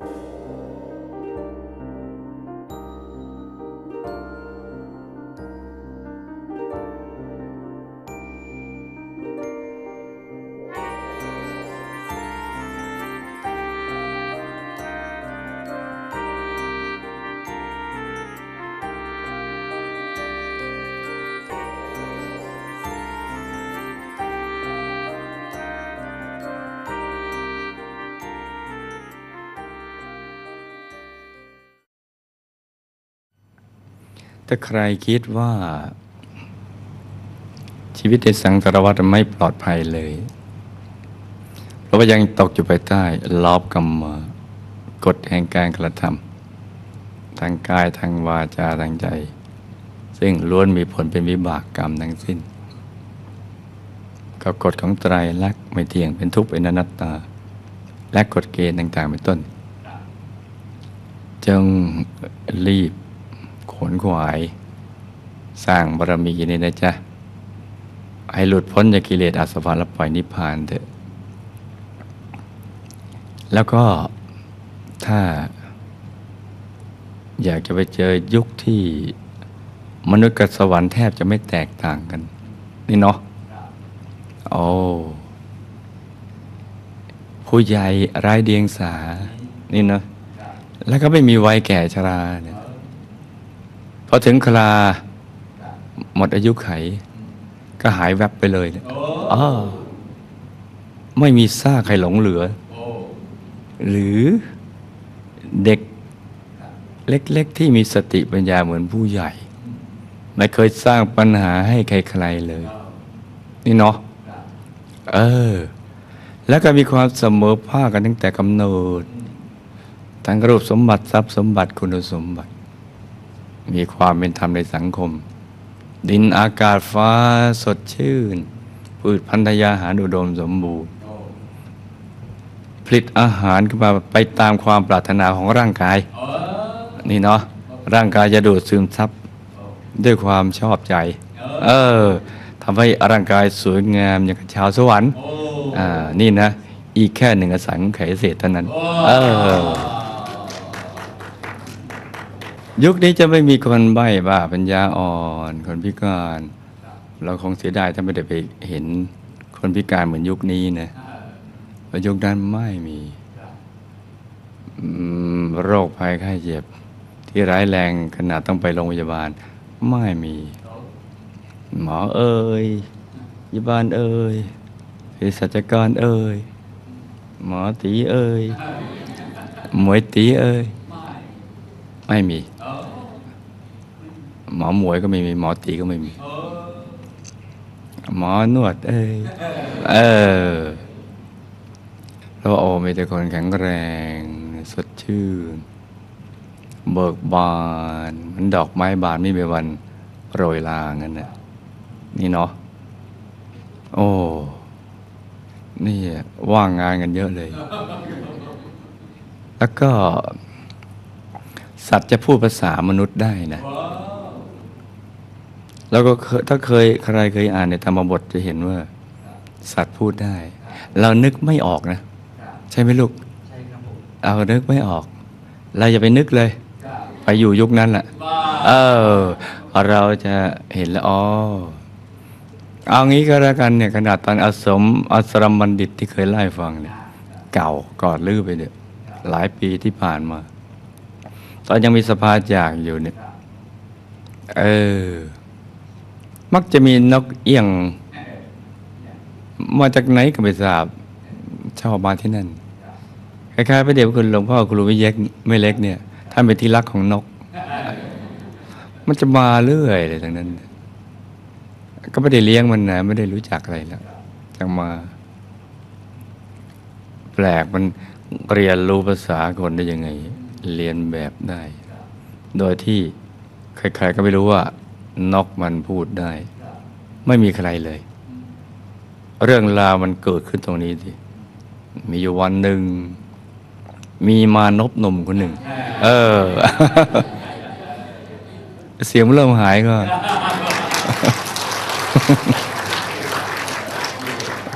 you ถ้าใครคิดว่า ชีวิตในสังสารวัฏไม่ปลอดภัยเลย เพราะว่ายังตกอยู่ภายใต้ลอบกรรมกฎแห่งการกระทำทางกายทางวาจาทางใจ ซึ่งล้วนมีผลเป็นวิบากกรรมทั้งสิ้น กับกฎของไตรลักษณ์ไม่เที่ยงเป็นทุกข์เป็นอนัตตา และกฎเกณฑ์ต่าง ๆ เป็นต้น จงรีบ นขวาย สร้างบารมีนี่นะจ๊ะ ให้หลุดพ้นจากกิเลสอาสวะและปล่อยนิพพานเถอะ แล้วก็ถ้า อยากจะไปเจอยุคที่มนุษย์กับสวรรค์แทบจะไม่แตกต่างกัน นี่เนาะโอ้ผู้ใหญ่ไร้เดียงสา นี่เนาะแล้วก็ไม่มีวัยแก่ชราเนี่ย อถึงคราหมดอายุไข ก็หายแวบไปเลยเอ๋อไม่มีซากใครหลงเหลือ หรือเด็กเล็ก ๆ ที่มีสติปัญญาเหมือนผู้ใหญ่ ไม่เคยสร้างปัญหาให้ใครๆเลย นี่เนาะเออ แล้วก็มีความเสมอภาคกันตั้งแต่กำเนิดทั้งรูปสมบัติทรัพย์สมบัติคุณสมบัติ มีความเป็นธรรมในสังคม ดินอากาศฟ้าสดชื่นพืชพันธยาหารอุดมสมบูรณ์ผลิตอาหารขึ้นมาไปตามความปรารถนาของร่างกาย นี่เนาะร่างกายจะดูดซึมซับด้วยความชอบใจ เออทำให้ร่างกายสวยงามอย่างชาวสวรรค์อ่านี่นะ อีกแค่หนึ่งอสังไขยเศษเท่านั้น เออ ยุคนี้จะไม่มีคนใบ้บ้าปัญญาอ่อน คนพิการ เราคงเสียดายถ้าไม่ได้ไปเห็นคนพิการเหมือนยุคนี้นะเพราะยุคนั้นไม่มีโรคภัยไข้เจ็บ ที่ร้ายแรงขนาดต้องไปโรงพยาบาล ไม่มี หมอเอ่ยพยาบาลเอ่ยเภสัชกรเอ่ยหมอตีเอ่ยหมวยตีเอ่ย ไม่มี หมอหมวยก็ไม่มี หมอตีก็ไม่มี หมอนวด เอ้ยเออแล้วโอ้มีแต่คนแข็งแรง สดชื่น เบิกบานเหมันดอกไม้บานไม่มีวันโรยลางั้นนะนี่เนาะโอ้นี่ว่างงานกันเยอะเลย แล้วก็ สัตว์จะพูดภาษามนุษย์ได้นะ แล้วก็เคยถ้าเคยใครเคยอ่านในธรรมบทจะเห็นว่า สัตว์พูดได้ เรานึกไม่ออกนะ ใช่ไหมลูกเรานึกไม่ออก เราอย่าไปนึกเลย ไปอยู่ยุคนั้นแหละเออเราจะเห็นแล้วอ๋อเอางี้ก็แล้วกันเนี่ยขนาดตอนอาสมอาสรมบัณฑิตที่เคยไล่าให้ฟังเนี่ย เก่ากอดลือไปเนี่ยหลายปีที่ผ่านมา ตอนยังมีสภาจากอยู่เนี่ยเออ มักจะมีนกเอี้ยง มาจากไหนก็ไม่ทราบชอบมาที่นั่นคล้ายๆพระเดชคุณหลวงพ่อครูวิเยกไม่เล็กเนี่ยท่านเป็นที่รักของนก มันจะมาเรื่อยเลยทั้งนั้น ก็ไม่ได้เลี้ยงมันนะไม่ได้รู้จักอะไรแล้วจังมา แปลกมันเรียนรู้ภาษาคนได้ยังไง เรียนแบบได้ โดยที่ใครๆก็ไม่รู้ว่านกมันพูดได้ ไม่มีใครเลย เรื่องราวมันเกิดขึ้นตรงนี้สิมีอยู่วันหนึ่ง มีมานพหนุ่มคนหนึ่ง เออ เสียงเริ่มหายก็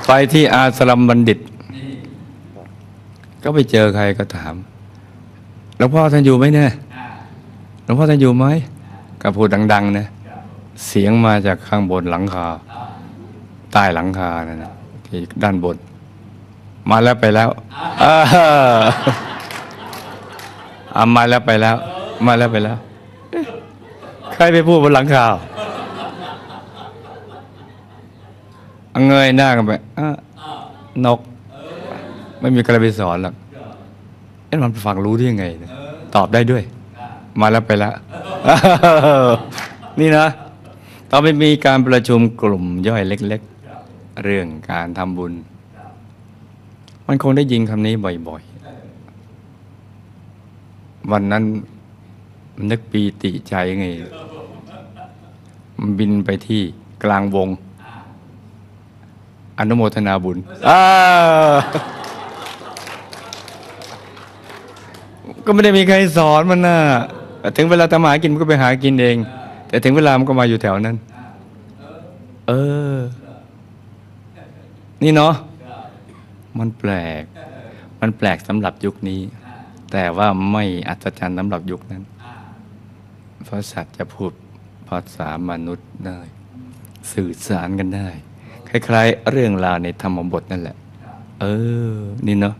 ไปที่อาสลัมบัณฑิต ก็ไปเจอใครก็ถาม หลวงพ่อท่านอยู่ไหมเนี่ยหลวงพ่อท่านอยู่ไหมก็พูดดัง ๆ นะ เสียงมาจากข้างบนหลังคา ใต้หลังคานะนะที่ด้านบน มาแล้วไปแล้วเอออามาแล้วไปแล้ว มาแล้วไปแล้วเอ๊ะใครไปพูดบนหลังคาเอาเงยหน้ากันไปอะนก ไม่มีใครไปสอนหรอก เอ๊ะมันฟังรู้ได้ยังไงเนี่ยตอบได้ด้วย มาแล้วไปแล้ว นี่นะตอนไปมีการประชุมกลุ่มย่อยเล็ก ๆ เรื่องการทำบุญ มันคงได้ยินคำนี้บ่อย ๆ วันนั้นนึกปีติใจไง มันบินไปที่กลางวง อนุโมทนาบุญอ่า ก็ไม่ได้มีใครสอนมันนะถึงเวลาทำหากินมันก็ไปหากินเอง แต่ถึงเวลามันก็มาอยู่แถวนั้น เออ นี่เนาะมันแปลก มันแปลกสำหรับยุคนี้ แต่ว่าไม่อัศจรรย์สำหรับยุคนั้น เพราะสัตว์จะพูดภาษามนุษย์ได้ สื่อสารกันได้ คล้าย ๆ เรื่องราวในธรรมบทนั่นแหละ เออ นี่เนาะ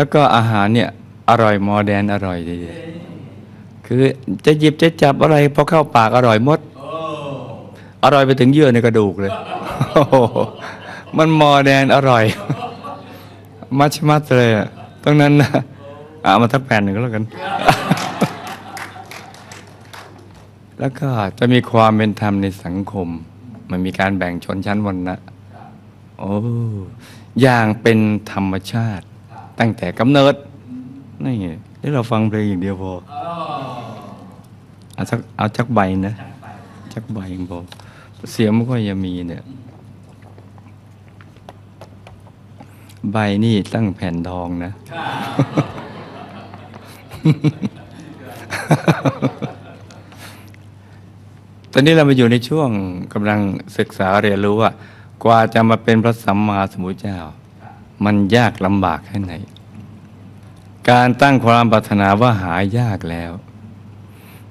แล้วก็อาหารเนี่ยอร่อยมอแดนอร่อยดีคือจะหยิบจะจับอะไรพอเข้าปากอร่อยหมด อร่อยไปถึงเยื่อในกระดูกเลย มันมอแดนอร่อย มัชมัดเลยตรงนั้นนะเอามาทักแผ่นหนึ่งแล้วกัน แล้วก็จะมีความเป็นธรรมในสังคม มันมีการแบ่งชนชั้นวรรณะโอ้อย่างเป็นธรรมชาติ ตั้งแต่กำเนิดนี่ไงที่เราฟังเพลงอย่างเดียวพอเอาสักเอาจักใบนะจักใบเองพอเสียงมันก็ยังมีเนี่ยใบนี่ตั้งแผ่นทองนะ ตอนนี้เรามาอยู่ในช่วงกำลังศึกษาเรียนรู้ว่ากว่าจะมาเป็นพระสัมมาสัมพุทธเจ้า มันยากลำบากแค่ไหน การตั้งความปรารถนาว่าหายากแล้ว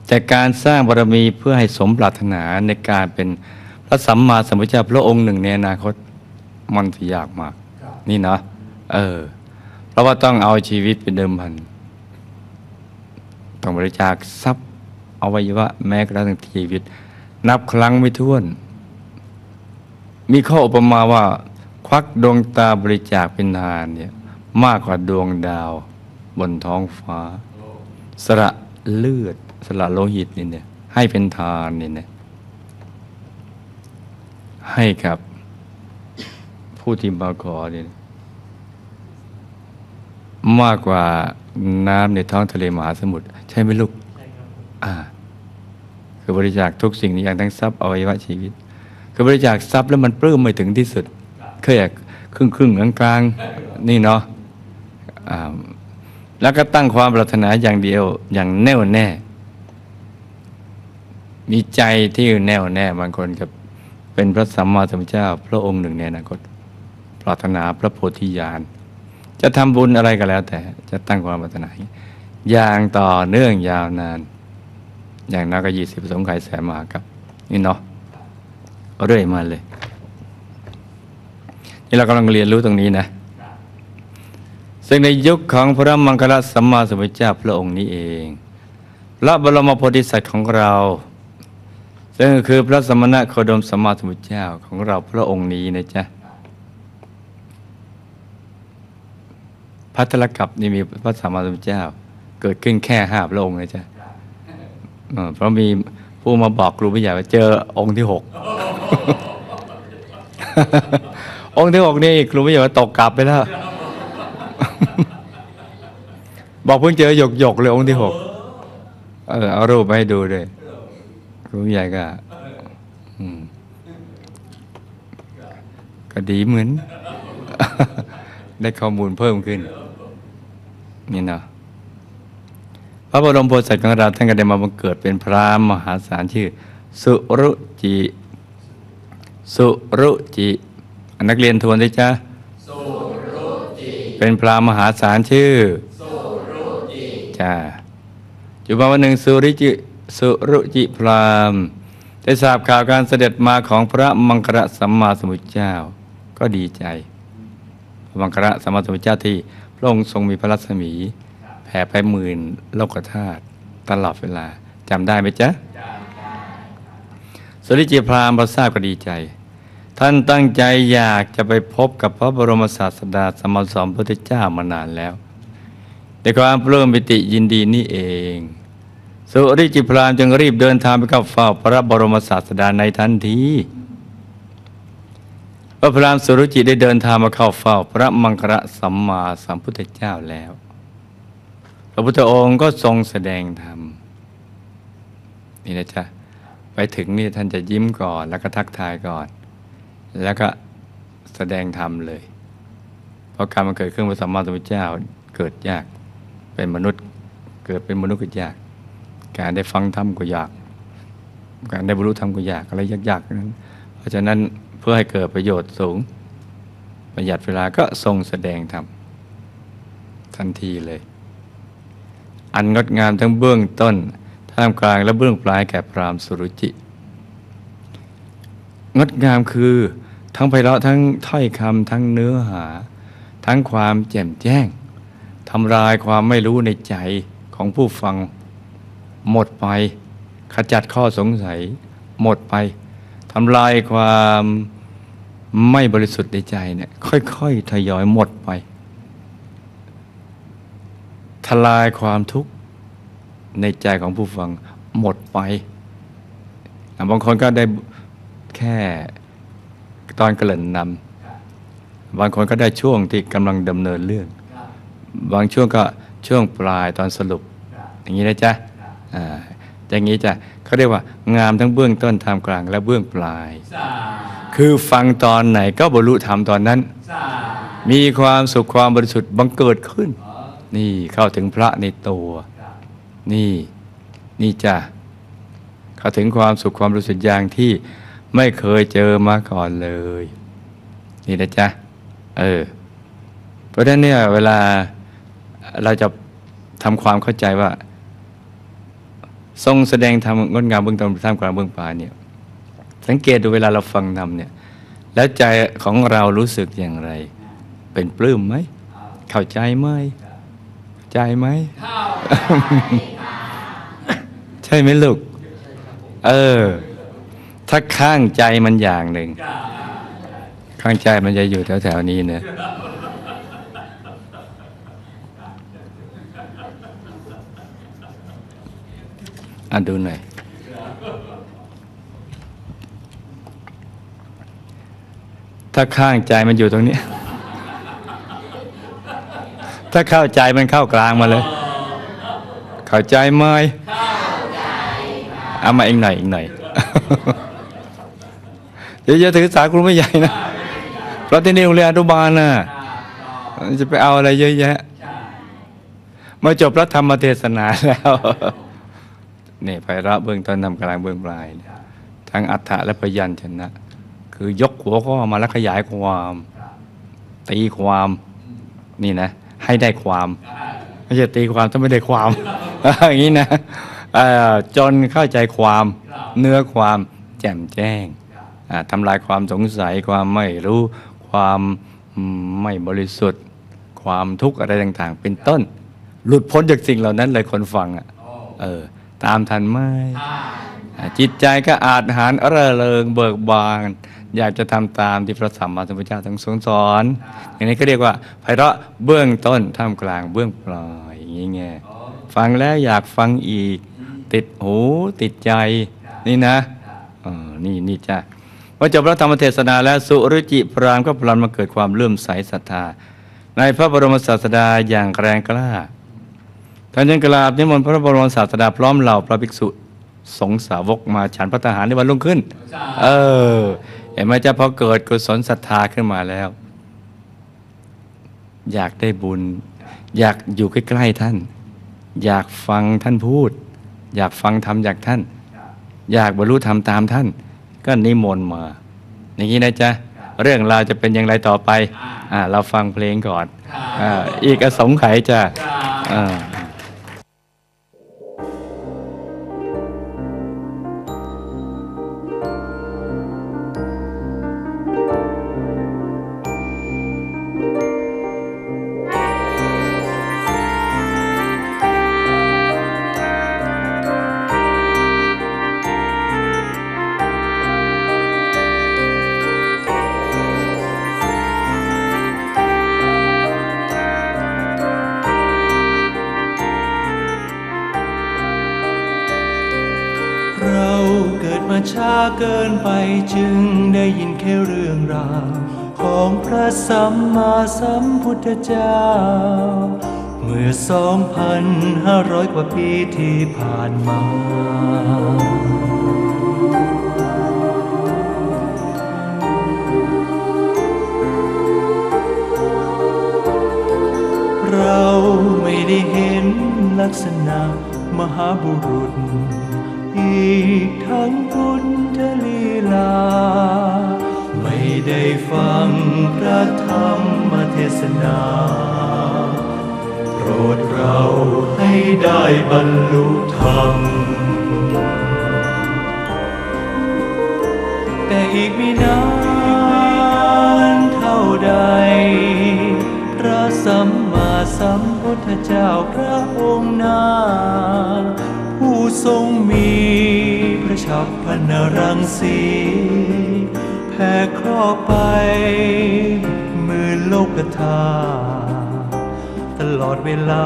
แต่การสร้างบารมีเพื่อให้สมปรารถนาในการเป็นพระสัมมาสัมพุทธเจ้าพระองค์หนึ่งในอนาคตมันจะยากมาก นี่เนาะเออ เพราะว่าต้องเอาชีวิตเป็นเดิมพัน ต้องบริจาคทรัพย์อวัยวะแม้กระทั่งชีวิต นับครั้งไม่ถ้วน มีข้ออุปมาว่า ควักดวงตาบริจาคเป็นทานเนี่ยมากกว่าดวงดาวบนท้องฟ้า สละเลือด สละโลหิตนี่เนี่ยให้เป็นทานนี่เนี่ยให้กับผู้ที่มาขอเนี่ยมากกว่าน้ำในท้องทะเลมหาสมุทรใช่ไหมลูกอ่า คือบริจาคทุกสิ่งอย่างทั้งทรัพย์อวัยวะชีวิต คือบริจาคทรัพย์แล้วมันปลื้มไม่ถึงที่สุด แค่ครึ่งครึ่งกลางกลางๆนี่เนาะแล้วก็ตั้งความปรารถนาอย่างเดียวอย่างแน่วแน่ มีใจที่แน่วแน่บางคนกับเป็นพระสัมมาสัมพุทธเจ้า พระองค์หนึ่งในอนาคตปรารถนาพระโพธิญาณจะทำบุญอะไรก็แล้ว แต่จะตั้งความปรารถนาอย่างต่อเนื่องยาวนาน อย่างน้อยก็ยี่สิบสงไขยแสนมากับ นี่เนาะเรื่อยมาเลย นี่เรากำลังเรียนรู้ตรงนี้นะ ซึ่งในยุคของพระมังคลสัมมาสัมพุทธเจ้าพระองค์นี้เอง พระบรมโพธิสัตว์ของเรา ซึ่งคือพระสมณะโคดมสัมมาสัมพุทธเจ้าของเราพระองค์นี้นะจ๊ะพัทรกับนี่มีพระสัมมาสัมพุทธเจ้า เกิดขึ้นแค่ห้าพระองค์นะจ๊ะเพราะมีผู้มาบอกครูผู้ใหญ่ว่าเจอองค์ที่หก องค์ที่หกนี่ครูผู้ใหญ่ว่ากตกกลับไปแล้ว บอกเพิ่งเจอหยกหยกๆเลยองค์ที่หกเออเอารูปมาให้ดูด้วยครูใหญ่ก็ก็ดีเหมือน ได้ข้อมูลเพิ่มขึ้น นี่เนาะพระบรมโพธิสัตว์ของเราท่านก็ได้มาบังเกิดเป็นพระมหาศาลชื่อ สุรุจิ สุรุจิ นักเรียนทวนด้วยจ้าเป็นพระมหาศาลชื่อสุรุจ้าอยู่มาวันหนึ่งสุริจิสุรุจิพรามณ์ได้ทราบข่าวการเสด็จมาของพระมังคระสัมมาสัมพุทธเจ้า ก็ดีใจ พระมังคระสัมมาสัมพุทธเจ้าที่พระองค์ทรงมีพระรัศมี แผ่ไปหมื่นโลกธาตุตลอดเวลาจำได้ไหมจ๊ะสุริจิพรามณ์พอทราบก็ดีใจ ท่านตั้งใจอยากจะไปพบกับพระบรมศาสดาสมมาสมพุทธเจ้ามานานแล้ว แต่ความปลื้มปิติยินดีนี่เอง สุริจิพรามจึงรีบเดินทางไปเข้าเฝ้าพระบรมศาสดาในทันทีพระพรามสุรุจิได้เดินทางมาเข้าเฝ้าพระมังคระสัมมาสัมพุทธเจ้าแล้ว พระพุทธองค์ก็ทรงแสดงธรรม นี่นะจ๊ะ ไปถึงนี่ท่านจะยิ้มก่อนแล้วก็ทักทายก่อน แล้วก็แสดงธรรมเลย เพราะการมันเกิดขึ้นพระสัมมาสัมพุทธเจ้าเกิดยาก เป็นมนุษย์เกิดเป็นมนุษย์ก็ยาก การได้ฟังธรรมก็ยาก การได้บรรลุธรรมก็ยากอะไรยากๆนั้น เพราะฉะนั้นเพื่อให้เกิดประโยชน์สูง ประหยัดเวลาก็ทรงแสดงธรรมทันทีเลย อันงดงามทั้งเบื้องต้นท่ามกลางและเบื้องปลายแก่พรามสุรุจิ งดงามคือทั้งไพเราะทั้งถ้อยคำทั้งเนื้อหา ทั้งความแจ่มแจ้งทำลายความไม่รู้ในใจของผู้ฟัง หมดไป ขจัดข้อสงสัย หมดไปทำลายความไม่บริสุทธิ์ในใจเนี่ยค่อยๆทยอยหมดไปทลายความทุกข์ในใจของผู้ฟังหมดไป บางคนก็ได้ แค่ตอนเกริ่นนำบางคนก็ได้ช่วงที่กำลังดำเนินเรื่อง บางช่วงก็ช่วงปลายตอนสรุป อย่างนี้นะจ๊ะอ่าอย่างนี้จ้ะเขาเรียกว่างามทั้งเบื้องต้นทามกลางและเบื้องปลาย คือฟังตอนไหนก็บรรลุธรรมตอนนั้น มีความสุขความบริสุทธิ์บังเกิดขึ้น นี่เข้าถึงพระในตัว นี่นี่จ้ะเข้าถึงความสุขความบริสุทธิ์อย่างที่ ไม่เคยเจอมาก่อนเลย นี่นะจ๊ะ เออ เพราะฉะนั้นเนี่ยเวลาเราจะทำความเข้าใจว่า ทรงแสดงธรรมงดงามเบื้องต้นท่ามกลางเบื้องปลายเนี่ย สังเกตดูเวลาเราฟังธรรมเนี่ย แล้วใจของเรารู้สึกอย่างไร เป็นปลื้มไหม เข้าใจไหมใจไหมใช่ไหมลูก เออ ถ้าข้างใจมันอย่างหนึ่ง ข้างใจมันจะอยู่แถวๆนี้เนะอ่านดูหน่อยถ้าข้างใจมันอยู่ตรงนี้ ถ้าเข้าใจมันเข้ากลางมาเลย เข้าใจไหมเอามาเองหน่อยอีกหน่อย เดี๋ยวจะถือสาครูไม่ใหญ่นะเพราะที่นี่โรงเรียนอนุบาลน่ะจะไปเอาอะไรเยอะแยะมาจบพระธรรมเทศนาแล้วนี่ไพเราะเบื้องต้นทำกลางเบื้องปลายเนี่ยทั้งอัฏฐะและพยัญชนะ คือยกหัวข้อมาแล้วขยายความ ตีความนี่นะ ให้ได้ความไม่ใช่ตีความถ้าไม่ได้ความอย่างนี้นะจนเข้าใจความเนื้อความแจ่มแจ้ง ทำลายความสงสัยความไม่รู้ความอืมไม่บริสุทธิ์ ความทุกข์อะไรต่างๆ เป็นต้น หลุดพ้นจากสิ่งเหล่านั้นเลยคนฟังอะเออตามทันไหมอ่าจิตใจก็อาจหารเร่อเริงเบิกบานอยากจะทำตามที่พระสัมมาสัมพุทธเจ้าทั้งทรงสอน อย่างนี้ก็เรียกว่าไพเราะเบื้องต้นท่ามกลางเบื้องปลายอย่างนี้ไงฟังแล้วอยากฟังอีก ติดหูติดใจนี่นะเออนี่นี่จ้ะ พอจบพระธรรมเทศนาแล้วสุรุจิพรามก็พลันมาเกิดความเลื่อมใสศรัทธา ในพระบรมศาสดาอย่างแรงกล้าท่านยังกราบนิมนต์พระบรมศาสดาพร้อมเหล่าพระภิกษุสงฆ์สาวกมาฉันพระทหารในวันรุ่งขึ้น เออ เห็นไหมจ๊ะพอเกิดกุศลศรัทธาขึ้นมาแล้ว อยากได้บุญ อยากอยู่ใกล้ๆท่าน อยากฟังท่านพูด อยากฟังธรรมจากท่าน อยากบรรลุธรรมตามท่าน ก็นิมนต์มาอย่างนี้นะจ๊ะเรื่องราวจะเป็นอย่างไรต่อไปอ่าเราฟังเพลงก่อนอ,อีกอสงไขยจ้ะ เกินไปจึงได้ยินแค่เรื่องราว ของพระสัมมาสัมพุทธเจ้า เมื่อสองพันห้าร้อยกว่าปีที่ผ่านมาเราไม่ได้เห็นลักษณะมหาบุรุษ อีกทั้งพุทธลีลา ไม่ได้ฟังพระธรรมเทศนา โปรดเราให้ได้บรรลุธรรม แต่อีกไม่นานเท่าใด พระสัมมาสัมพุทธเจ้าพระองค์นา ทรงมีพระฉับพันรังสีแผ่ครอบไปหมือโลกธาตุตลอดเวลา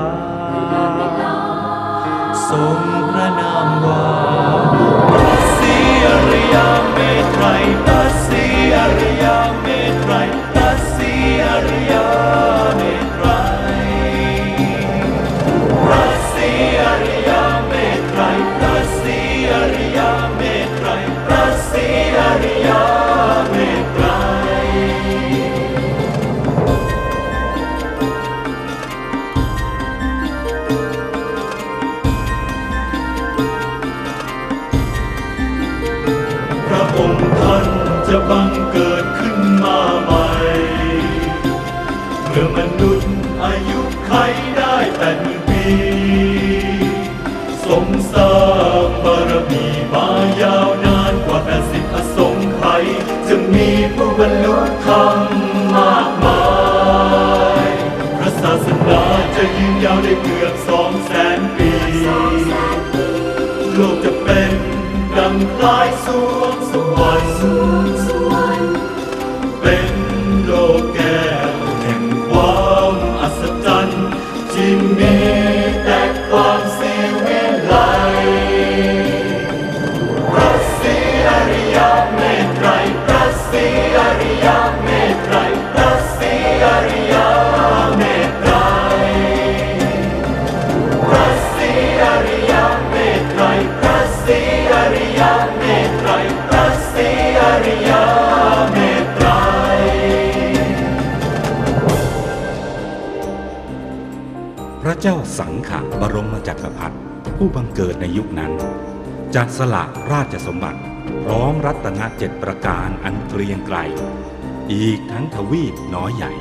ทรงพระนามว่าพระศรีอริยเมตไตรพระศรีอริยเจะบังเกิดขึ้นมาใหม่เมื่อมนุษย์อายุไขได้แปดหมื่นปีทรงสร้างบารมีมายาวนานกว่าแปดสิบอสงไขยจะมีผู้บรรลุธรรมมากมายพระศาสนาจะยืนยาวได้เกือบสองแสนปี โลกจะเป็นดังคล้ายส จัดสละราชสมบัติ พร้อมรัตนเจ็ดประการอันเกรียงไกรอีกทั้งทวีปน้อยใหญ่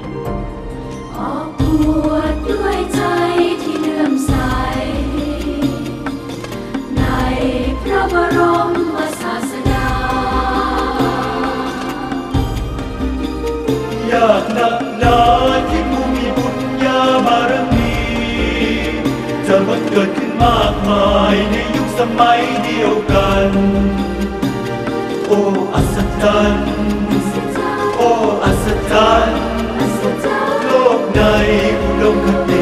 ออกบวชด้วยใจที่เลื่อมใส ในพระบรมศาสดายากหนักหนาที่ผู้มีบุญญาบารมี จะบังเกิดขึ้น มากมายในยุคสมัยเดียวกัน โอ้อัศจรรย์โอ้อัศจรรย์โลกในอุดมคติ